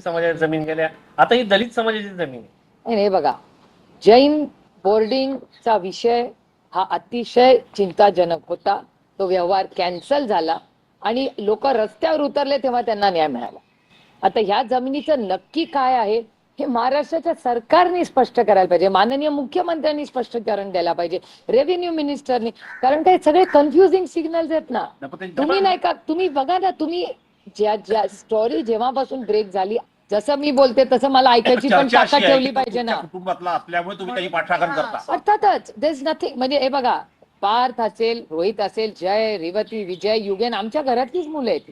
समाजाची जमीन गेल्या. आता ही दलित समाजाची जमीन आहे. नाही नाही, बघा. जैन बोर्डिंगचा विषय हा अतिशय चिंताजनक होता. तो व्यवहार कॅन्सल झाला आणि लोक रस्त्यावर उतरले तेव्हा त्यांना न्याय मिळाला. आता ह्या जमिनीचं नक्की काय आहे हे महाराष्ट्राच्या सरकारने स्पष्ट करायला पाहिजे. माननीय मुख्यमंत्र्यांनी स्पष्टीकरण द्यायला पाहिजे. रेव्हेन्यू मिनिस्टरनी कारण काय सगळे कन्फ्युजिंग सिग्नल्स आहेत ना. तुम्ही नाही का तुम्ही बघा ना तुम्ही ज्या ज्या स्टोरी जेव्हापासून ब्रेक झाली जसं मी बोलते तसं मला ऐकायची पण ताकद आहे ठेवली पाहिजे ना. तुमच्या कुटुंबातला असल्यामुळे तुम्ही त्याची पाठराखण करता. अर्थातच देस नथिंग म्हणजे हे बघा पार्थ असेल रोहित असेल जय रेवती विजय युगेन आमच्या घरातलीच मुलं आहेत.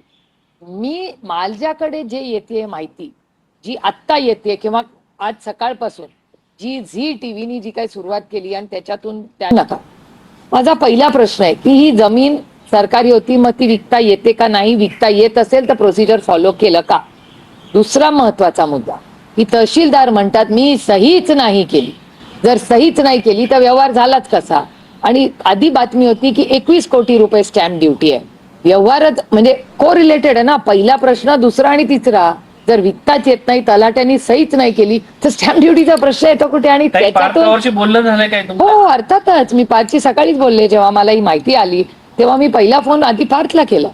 मी माझ्याकडे जे येते माहिती जी आत्ता येते किंवा आज सकाळपासून जी झी टीव्हीनी जी काही सुरुवात केली आणि त्याच्यातून त्या नका. माझा पहिला प्रश्न आहे की ही जमीन सरकारी होती मग ती विकता येते का नाही विकता येत असेल तर प्रोसिजर फॉलो केलं का? दुसरा महत्त्वाचा मुद्दा. की तहसीलदार म्हणतात मी सहीच नाही केली. जर सहीच नाही केली तर व्यवहार झालाच कसा? आणि आधी बातमी होती की एकवीस कोटी रुपये स्टॅम्प ड्युटी आहे. व्यवहारच म्हणजे को रिलेटेड आहे ना? पहिला प्रश्न दुसरा आणि तिसरा. जर विकताच येत नाही तलाट्यांनी सहीच नाही केली तर स्टॅम्प ड्युटीचा प्रश्न येतो कुठे? आणि त्याच्यातून हो अर्थातच. मी पार्थची सकाळीच बोलले जेव्हा मला ही माहिती आली. तेव्हा मी पहिला फोन आधी पार्थला केला.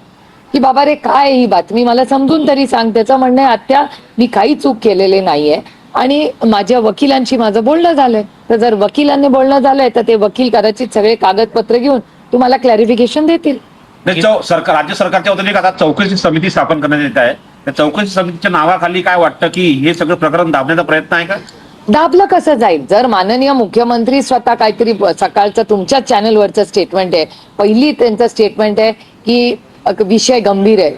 की बाबा रे काय ही बातमी? मला समजून तरी सांग. त्याचं म्हणणं आहे आत्या मी काही चूक केलेली नाहीये. आणि माझ्या वकिलांशी माझं बोलणं झालंय. तर जर वकिलांनी बोलणं झालंय तर ते वकील कदाचित सगळे कागदपत्र घेऊन तुम्हाला क्लॅरिफिकेशन देतील. सरकार राज्य सरकारच्या वतीने आता चौकशी समिती स्थापन करण्यात येत आहे. त्या चौकशी समितीच्या नावाखाली काय वाटतं की हे सगळं प्रकरण दाबण्याचा प्रयत्न आहे का? दाबलं कसं जाईल? जर माननीय मुख्यमंत्री स्वतः काहीतरी सकाळचं तुमच्या चॅनलवरचं स्टेटमेंट आहे. पहिली त्यांचं स्टेटमेंट आहे की विषय गंभीर आहे.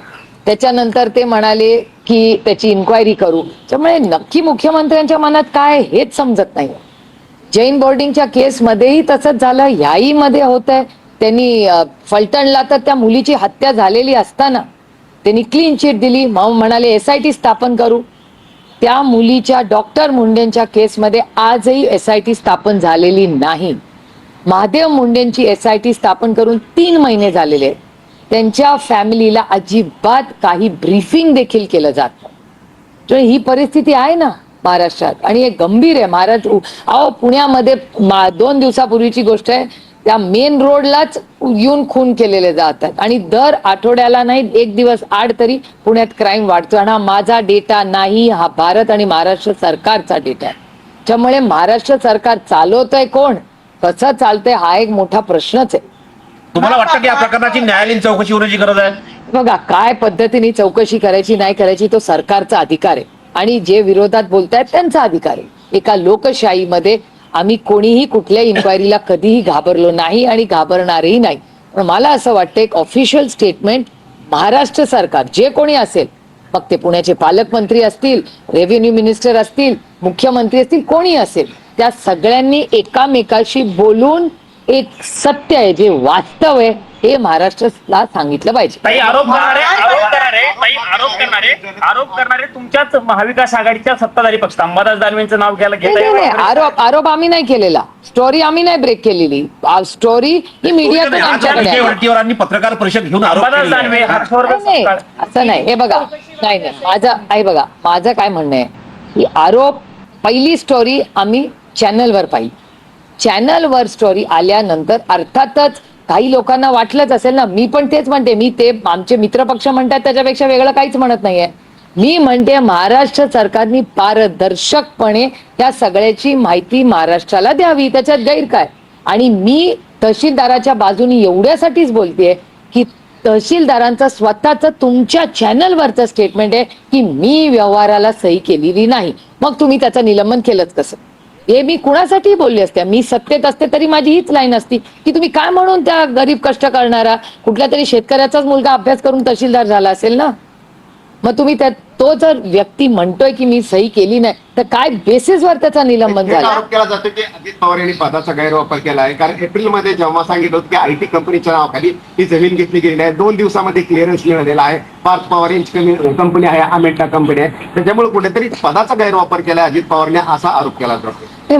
त्याच्यानंतर ते म्हणाले की त्याची इन्क्वायरी करू. त्यामुळे नक्की मुख्यमंत्र्यांच्या मनात काय हेच समजत नाही. जैन बोर्डिंगच्या केसमध्येही तसंच झालं ह्याही मध्ये होत आहे त्यांनी फलटणला तर त्या मुलीची हत्या झालेली असताना त्यांनी क्लीन चिट दिली. मग म्हणाले एस आय टी स्थापन करू. त्या मुलीच्या डॉक्टर मुंडेंच्या केसमध्ये आजही एस आय टी स्थापन झालेली नाही. महादेव मुंडेंची एस आय टी स्थापन करून तीन महिने झालेले. आहेत त्यांच्या फॅमिलीला अजिबात काही ब्रीफिंग देखील केलं जात तर ही परिस्थिती आहे ना महाराष्ट्रात आणि हे गंभीर आहे. महाराष्ट्र अहो पुण्यामध्ये दोन दिवसापूर्वीची गोष्ट आहे. त्या मेन रोडलाच येऊन खून केलेले जातात. आणि दर आठवड्याला नाही एक दिवस आड तरी पुण्यात क्राईम वाढतो आणि हा माझा डेटा नाही हा भारत आणि महाराष्ट्र सरकारचा डेटा आहे. त्यामुळे महाराष्ट्र सरकार चालवतंय कोण? कसं चालतंय हा एक मोठा प्रश्नच आहे. तुम्हाला वाटतं की या प्रकरणाची न्यायालयीन चौकशी होण्याची गरज आहे? बघा काय पद्धतीने चौकशी करायची नाही करायची तो सरकारचा अधिकार आहे. आणि जे विरोधात बोलतायत त्यांचा अधिकार आहे. एका लोकशाहीमध्ये आम्ही कोणीही कुठल्या इन्क्वायरीला कधीही घाबरलो नाही आणि घाबरणारही नाही. पण मला असं वाटतं एक ऑफिशियल स्टेटमेंट महाराष्ट्र सरकार जे कोणी असेल मग ते पुण्याचे पालकमंत्री असतील रेव्हेन्यू मिनिस्टर असतील मुख्यमंत्री असतील कोणी असेल त्या सगळ्यांनी एकामेकाशी बोलून एक सत्य आहे जे वास्तव आहे हे महाराष्ट्राला सांगितलं पाहिजे. ताई आरोप करणारे आरोप करणारे ताई आरोप करणारे आरोप करणारे तुमच्याच महाविकास आघाडीच्या सत्ताधारी पक्ष. अंबादास दानवेंचं नाव घ्यायला नाही, नाही, नाही. घेता आरोप आरोप आम्ही नाही केलेला. स्टोरी आम्ही नाही ब्रेक केलेली. स्टोरी ही मीडियातून आज आमच्याकडे विजय आहे. वडेट्टीवारांनी पत्रकार परिषद घेऊन आरोप अंबादास केलेले दानवे आहेत. हर्षवर्धन नाही, सपकाळ नाही असं नाही. हे बघा नाही नाही माझं आहे बघा माझं काय म्हणणं आहे? की आरोप पहिली स्टोरी आम्ही चॅनलवर पाहिली. चॅनलवर स्टोरी आल्यानंतर अर्थातच काही लोकांना वाटलंच असेल ना मी पण तेच म्हणते मी ते आमचे मित्रपक्ष म्हणतात त्याच्यापेक्षा वेगळं काहीच म्हणत नाहीये. मी म्हणते महाराष्ट्र सरकारने पारदर्शकपणे या सगळ्याची माहिती महाराष्ट्राला द्यावी त्याच्यात गैर काय? आणि मी तहसीलदाराच्या बाजूनी एवढ्यासाठीच बोलतेय की तहसीलदारांचं स्वतःच तुमच्या चॅनलवरचं स्टेटमेंट आहे की मी व्यवहाराला सही केलेली नाही. मग तुम्ही त्याचं निलंबन केलंच कसं? हे मी कुणासाठी बोलले असते. मी सत्तेत असते तरी माझी हीच लाईन असती. की तुम्ही काय म्हणून त्या गरीब कष्ट करणारा कुठल्या तरी शेतकऱ्याचाच मुलगा अभ्यास करून तहसीलदार झाला असेल ना? मग तुम्ही त्या तो जर व्यक्ती म्हणतोय की मी सही केली नाही तर काय बेसिसवर त्याचा निलंबन झालं? आरोप केला जातो की अजित पवार यांनी पदाचा गैरवापर केला आहे. कारण एप्रिलमध्ये जेव्हा सांगितलं होतं की आयटी कंपनीच्या नावाखाली ही जमीन घेतली गेलेली आहे दोन दिवसामध्ये क्लिअरन्स मिळालेला आहे. पार्थ पवार यांची कंपनी आहे अमेटा कंपनी आहे. त्याच्यामुळे कुठेतरी पदाचा गैरवापर केला अजित पवारने असा आरोप केला जातो.